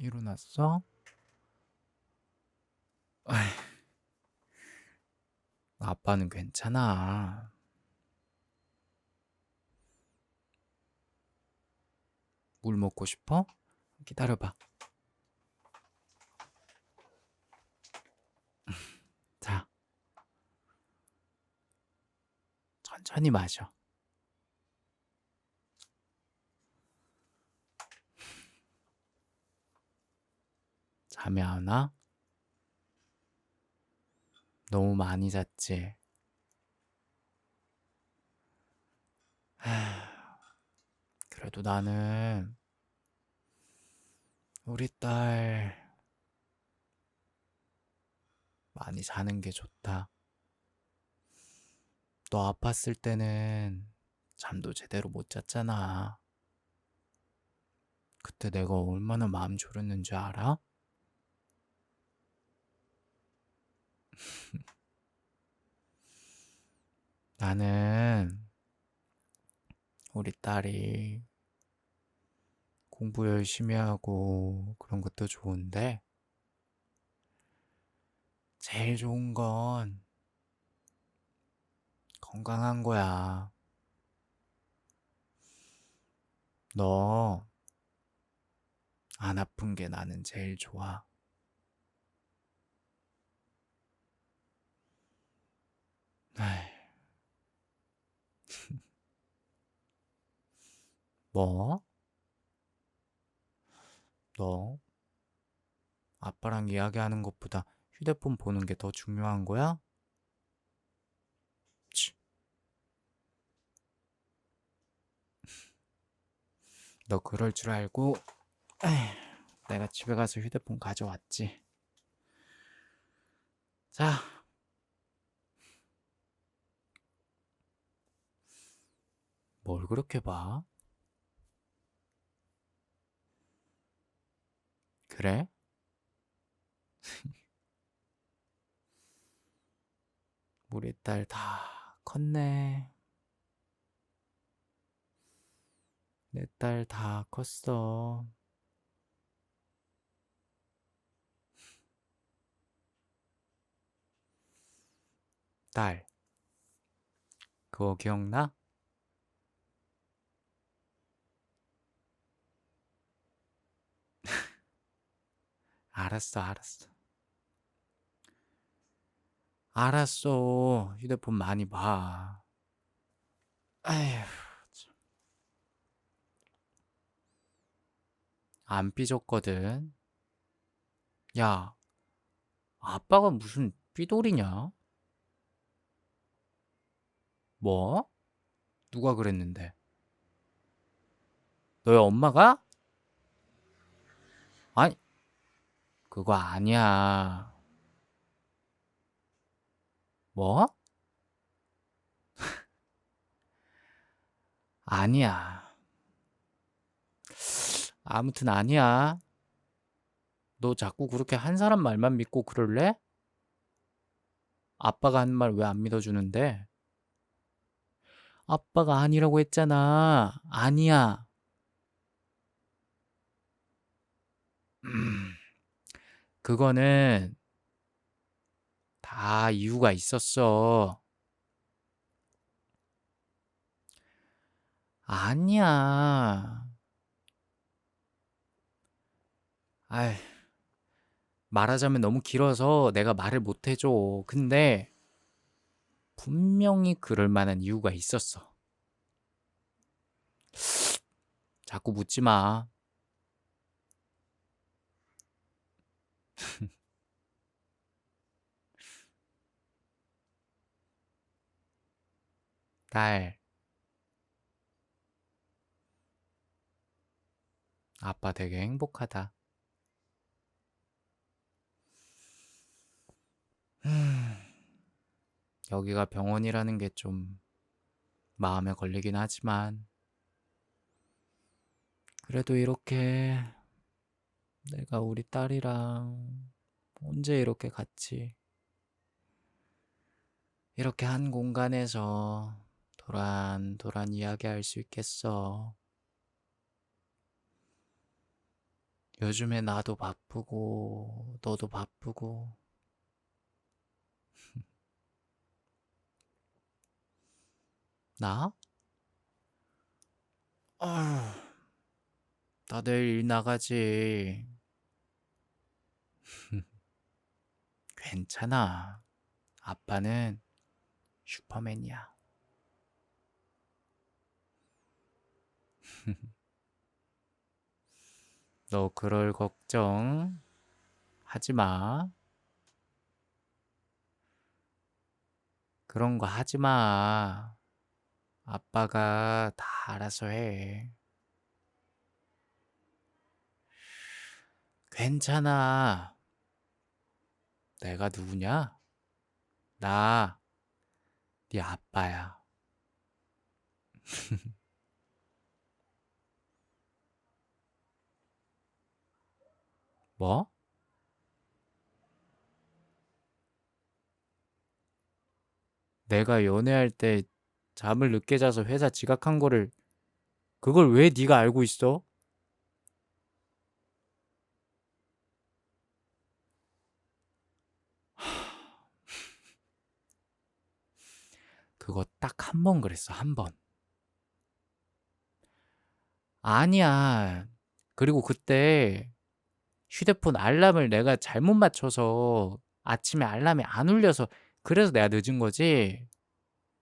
일어났어? 아빠는 괜찮아. 물 먹고 싶어? 기다려봐. 자, 천천히 마셔. 와? 너무 많이 잤지? 그래도 나는 우리 딸 많이 자는 게 좋다. 너 아팠을 때는 잠도 제대로 못 잤잖아. 그때 내가 얼마나 마음 졸였는지 알아? 나는 우리 딸이 공부 열심히 하고 그런 것도 좋은데 제일 좋은 건 건강한 거야. 너 안 아픈 게 나는 제일 좋아. 아이. 뭐? 너 아빠랑 이야기하는 것보다 휴대폰 보는 게 더 중요한 거야? 치. 너 그럴 줄 알고 에휴, 내가 집에 가서 휴대폰 가져왔지. 자, 뭘 그렇게 봐? 그래? 우리 딸 다 컸네. 내 딸 다 컸어. 딸, 그거 기억나? 알았어, 알았어. 알았어. 휴대폰 많이 봐. 아휴, 참. 안 삐졌거든. 야, 아빠가 무슨 삐돌이냐? 뭐? 누가 그랬는데? 너희 엄마가? 아니, 그거 아니야. 뭐? 아니야. 아무튼 아니야. 너 자꾸 그렇게 한 사람 말만 믿고 그럴래? 아빠가 한 말 왜 안 믿어주는데? 아빠가 아니라고 했잖아. 아니야. 음, 그거는 다 이유가 있었어. 아니야. 아이, 말하자면 너무 길어서 내가 말을 못 해줘. 근데 분명히 그럴 만한 이유가 있었어. 자꾸 묻지 마. 딸, 아빠 되게 행복하다. 음, 여기가 병원이라는 게 좀 마음에 걸리긴 하지만, 그래도 이렇게 내가 우리 딸이랑 언제 이렇게 같이 이렇게 한 공간에서 도란도란 이야기할 수 있겠어. 요즘에 나도 바쁘고, 너도 바쁘고. 나? 아휴, 나 내일 일 나가지. 괜찮아. 아빠는 슈퍼맨이야. 너 그럴 걱정 하지 마. 그런 거 하지 마. 아빠가 다 알아서 해. 괜찮아. 내가 누구냐? 나, 네 아빠야. 뭐? 내가 연애할 때 잠을 늦게 자서 회사 지각한 거를 그걸 왜 네가 알고 있어? 그거 딱 한 번 그랬어, 한 번. 아니야. 그리고 그때 휴대폰 알람을 내가 잘못 맞춰서 아침에 알람이 안 울려서 그래서 내가 늦은 거지.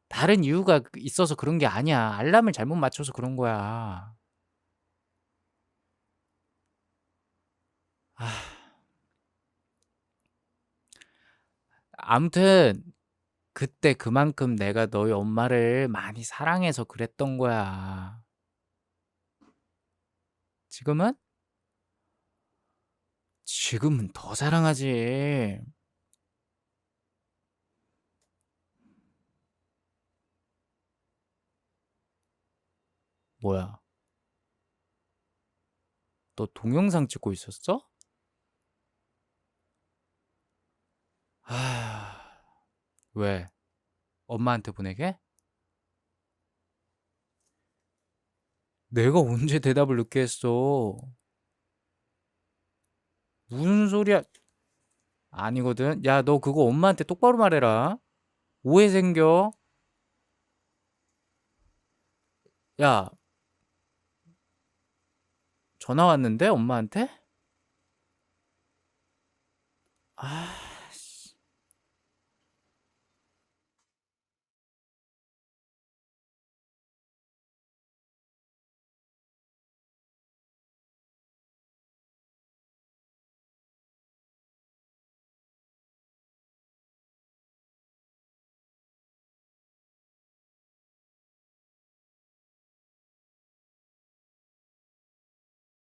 다른 이유가 있어서 그런 게 아니야. 알람을 잘못 맞춰서 그런 거야. 아. 아무튼 그때 그만큼 내가 너희 엄마를 많이 사랑해서 그랬던 거야. 지금은? 지금은 더 사랑하지. 뭐야? 너 동영상 찍고 있었어? 아, 왜? 엄마한테 보내게? 내가 언제 대답을 늦게 했어? 무슨 소리야? 아니거든. 야, 너 그거 엄마한테 똑바로 말해라. 오해 생겨. 야, 전화 왔는데 엄마한테?